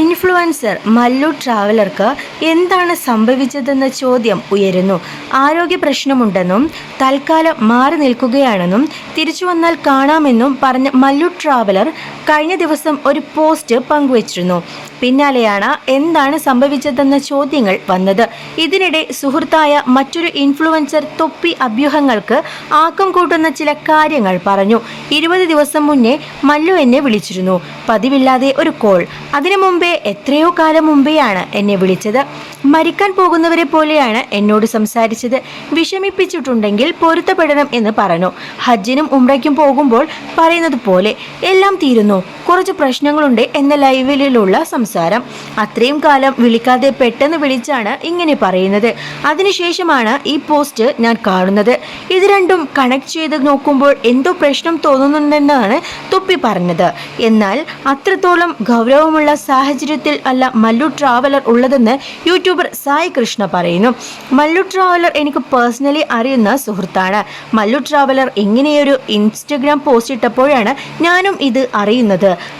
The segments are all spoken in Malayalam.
ഇൻഫ്ലുവൻസർ മല്ലു ട്രാവലർക്ക് എന്താണ് സംഭവിച്ചതെന്ന ചോദ്യം ഉയരുന്നു. ആരോഗ്യ പ്രശ്നമുണ്ടെന്നും തൽക്കാലം മാറി നിൽക്കുകയാണെന്നും തിരിച്ചു വന്നാൽ കാണാമെന്നും പറഞ്ഞ മല്ലു ട്രാവലർ കഴിഞ്ഞ ദിവസം ഒരു പോസ്റ്റ് പങ്കുവച്ചിരുന്നു. പിന്നാലെയാണ് എന്താണ് സംഭവിച്ചതെന്ന ചോദ്യങ്ങൾ വന്നത്. ഇതിനിടെ സുഹൃത്തായ മറ്റൊരു ഇൻഫ്ലുവൻസർ തൊപ്പി അഭ്യൂഹങ്ങൾക്ക് ആക്കം കൂട്ടുന്ന ചില കാര്യങ്ങൾ പറഞ്ഞു. ഇരുപത് ദിവസം മുന്നേ മല്ലു എന്നെ വിളിച്ചിരുന്നു. പതിവില്ലാതെ ഒരു കോൾ. അതിനു മുമ്പേ എത്രയോ കാലം മുമ്പെയാണ് എന്നെ വിളിച്ചത്. മരിക്കാൻ പോകുന്നവരെ പോലെയാണ് എന്നോട് സംസാരിച്ചത്. വിഷമിപ്പിച്ചിട്ടുണ്ടെങ്കിൽ പൊരുത്തപ്പെടണം എന്ന് പറഞ്ഞു. ഹജ്ജിനും ഉംറയ്ക്കും പോകുമ്പോൾ പറയുന്നത് പോലെ എല്ലാം തീരുന്നു. കുറച്ച് പ്രശ്നങ്ങളുണ്ട് എന്ന ലൈവിലുള്ള സംസാരം. അത്രയും കാലം വിളിക്കാതെ പെട്ടെന്ന് വിളിച്ചാണ് ഇങ്ങനെ പറയുന്നത്. അതിനുശേഷമാണ് ഈ പോസ്റ്റ് ഞാൻ കാണുന്നത്. ഇത് രണ്ടും കണക്ട് ചെയ്ത് നോക്കുമ്പോൾ എന്തോ പ്രശ്നം തോന്നുന്നുണ്ടെന്നാണ് തുപ്പി പറഞ്ഞത്. എന്നാൽ അത്രത്തോളം ഗൗരവമുള്ള സാഹചര്യത്തിൽ അല്ല മല്ലു ട്രാവലർ ഉള്ളതെന്ന് യൂട്യൂബർ സായി കൃഷ്ണ പറയുന്നു. മല്ലു ട്രാവലർ എനിക്ക് പേഴ്സണലി അറിയുന്ന സുഹൃത്താണ്. മല്ലു ട്രാവലർ ഇങ്ങനെയൊരു ഇൻസ്റ്റഗ്രാം പോസ്റ്റ് ഇട്ടപ്പോഴാണ് ഞാനും ഇത് അറിയുന്നത്.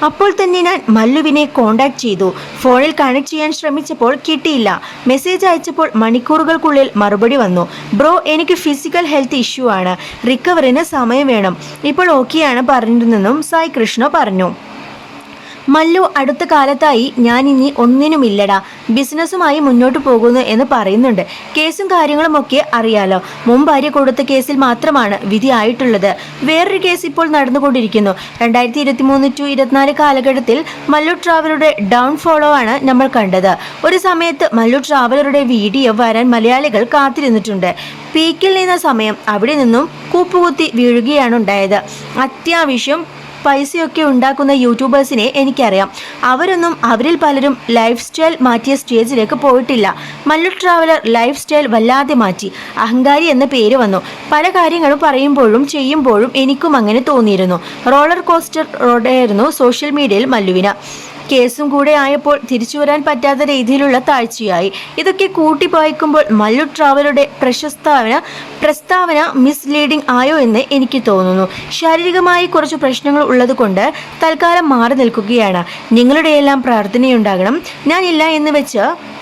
അപ്പോൾ തന്നെ ഞാൻ മല്ലുവിനെ കോണ്ടാക്ട് ചെയ്തു. ഫോണിൽ കണക്ട് ചെയ്യാൻ ശ്രമിച്ചപ്പോൾ കിട്ടിയില്ല. മെസ്സേജ് അയച്ചപ്പോൾ മണിക്കൂറുകൾക്കുള്ളിൽ മറുപടി വന്നു. ബ്രോ എനിക്ക് ഫിസിക്കൽ ഹെൽത്ത് ഇഷ്യൂ ആണ്. റിക്കവറിന് സമയം വേണം. ഇപ്പോൾ ഓക്കെയാണ് പറഞ്ഞിരുന്നെന്നും സായി കൃഷ്ണ പറഞ്ഞു. മല്ലു അടുത്ത കാലത്തായി ഞാൻ ഇനി ഒന്നിനുമില്ലടാ. ബിസിനസ്സുമായി മുന്നോട്ട് പോകുന്നു എന്ന് പറയുന്നുണ്ട്. കേസും കാര്യങ്ങളും ഒക്കെ അറിയാലോ മുമ്പാര്യ കൊടുത്ത കേസിൽ മാത്രമാണ് വിധി ആയിട്ടുള്ളത്. വേറൊരു കേസ് ഇപ്പോൾ നടന്നുകൊണ്ടിരിക്കുന്നു. രണ്ടായിരത്തി ഇരുപത്തി മൂന്ന് ടു ഇരുപത്തിനാല് കാലഘട്ടത്തിൽ മല്ലു ട്രാവലറുടെ ഡൗൺ ഫോളോ ആണ് നമ്മൾ കണ്ടത്. ഒരു സമയത്ത് മല്ലു ട്രാവലറുടെ വീഡിയോ വരാൻ മലയാളികൾ കാത്തിരുന്നിട്ടുണ്ട്. പീക്കിൽ നിന്ന സമയം അവിടെ നിന്നും കൂപ്പുകുത്തി വീഴുകയാണ് ഉണ്ടായത്. അത്യാവശ്യം പൈസയൊക്കെ ഉണ്ടാക്കുന്ന യൂട്യൂബേഴ്സിനെ എനിക്കറിയാം. അവരൊന്നും അവരിൽ പലരും ലൈഫ് സ്റ്റൈൽ മാറ്റിയ സ്റ്റേജിലേക്ക് പോയിട്ടില്ല. മല്ലു ട്രാവലർ ലൈഫ് സ്റ്റൈൽ വല്ലാതെ മാറ്റി. അഹങ്കാരി എന്ന പേര് വന്നു. പല കാര്യങ്ങളും പറയുമ്പോഴും ചെയ്യുമ്പോഴും എനിക്കും അങ്ങനെ തോന്നിയിരുന്നു. റോളർ കോസ്റ്റർ റോഡായിരുന്നു സോഷ്യൽ മീഡിയയിൽ മല്ലുവിന്. കേസും കൂടെ ആയപ്പോൾ തിരിച്ചു വരാൻ പറ്റാത്ത രീതിയിലുള്ള താഴ്ചയായി. ഇതൊക്കെ കൂട്ടി വായിക്കുമ്പോൾ മല്ലു ട്രാവലറുടെ പ്രശസ്താവന പ്രസ്താവന മിസ്ലീഡിംഗ് ആയോ എന്ന് എനിക്ക് തോന്നുന്നു. ശാരീരികമായി കുറച്ച് പ്രശ്നങ്ങൾ ഉള്ളതുകൊണ്ട് തൽക്കാലം മാറി നിൽക്കുകയാണ്. നിങ്ങളുടെയെല്ലാം പ്രാർത്ഥനയുണ്ടാകണം. ഞാനില്ല എന്ന് വെച്ച്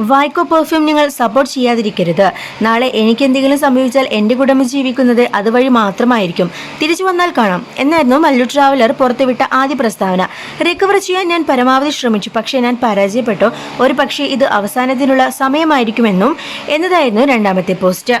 വായ്ക്കോ പെർഫ്യൂം നിങ്ങൾ സപ്പോർട്ട് ചെയ്യാതിരിക്കരുത്. നാളെ എനിക്ക് എന്തെങ്കിലും സംഭവിച്ചാൽ എന്റെ കുടുംബം ജീവിക്കുന്നത് അതുവഴി മാത്രമായിരിക്കും. തിരിച്ചു വന്നാൽ കാണാം. എന്നായിരുന്നു മല്ലു ട്രാവലർ പുറത്തുവിട്ട ആദ്യ പ്രസ്താവന. റിക്കവർ ചെയ്യാൻ ഞാൻ പരമാവധി ശ്രമിച്ചു. പക്ഷേ ഞാൻ പരാജയപ്പെട്ടു. ഒരു പക്ഷേ ഇത് അവസാനത്തിനുള്ള സമയമായിരിക്കുമെന്നും എന്നതായിരുന്നു രണ്ടാമത്തെ പോസ്റ്റ്